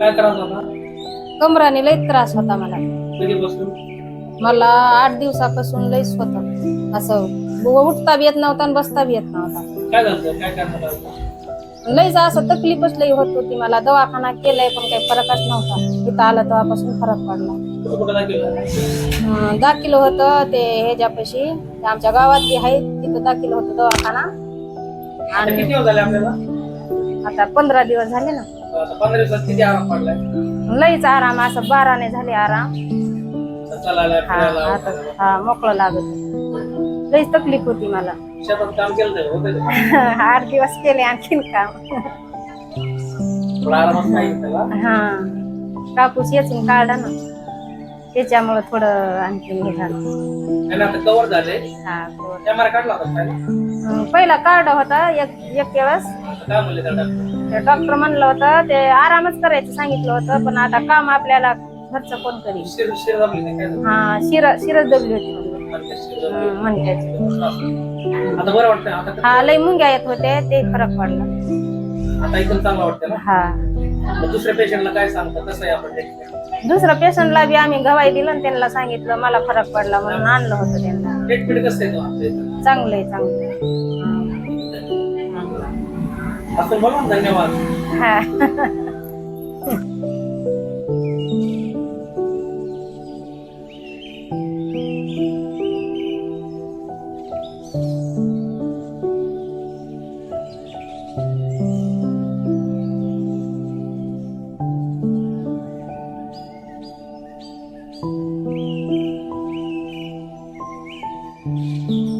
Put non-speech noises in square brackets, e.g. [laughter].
काय त्रास होता? कमराने लई त्रास होता मला. कधीपासून? मला आठ दिवसापासून लईच होत. असं उ- उठता बी येत नव्हता आणि बसता बी येत नव्हता. काय झालं? काय असं तकलीफच लई होत होती मला. दवाखाना केलाय पण काही फरकच नव्हता. इथं आलं तेव्हापासून फरक पडला. कुठं कुठं अं, दाखल होतं ते ह्याच्यापाशी. ते आमच्या गावात जे आहे तिथं दाखल होतं दवाखाना. आता आणि किती दिवस झाले आपल्याला? आता पंधरा दिवस झाले ना. आता पंधरा दिवसात किती आराम पडलाय? लईच आराम असं बाराने झाले आराम. चालायला हा फिरायला आता हा मोकळं लागत. लईच तकलीफ होती मला. शेतात काम केलं तर होतं का? [laughs] आठ दिवस केले आणखीन काम. थोडा आरामात नाही त्याला हा. कापूस येचून काढला ना. त्याच्यामुळं थोडं आणखीन हे झालं. आणि आता कव्हर झाले? हा थोडं. कॅमेरा काढला होता पहिला अं, पहिला कार्ड होता एक एक दिवस काय म्हणले त्या डॉक्टर म्हणलं होतं ते आरामच करायचं सांगितलं होतं पण आता काम आपल्याला घरचं कोण करील शिर शिर दाबली नाही काय? झालं? हा शिर शिरच दबली होती. म्हणलं. सारखं शिर दाबली. हं, म्हणते आता बरं वाटतं आता हा लय मुंग्या येत होते ते फरक पडला. आता एकदम चांगलं वाटतं ना? हा. मग दुसऱ्या पेशंटला काय सांगता? कसं आहे आपण ट्रीटमेंट दुसऱ्या पेशंटला बी आम्ही गवाई दिलं आणि त्यांना सांगितलं मला फरक पडला म्हणून आणलं होतं त्यांना. ट्रीटमेंट कसं आहे तो? आपल्या इथं? चांगलं आहे चांगलं आहे. Aku malam tak lewat. thank mm-hmm. you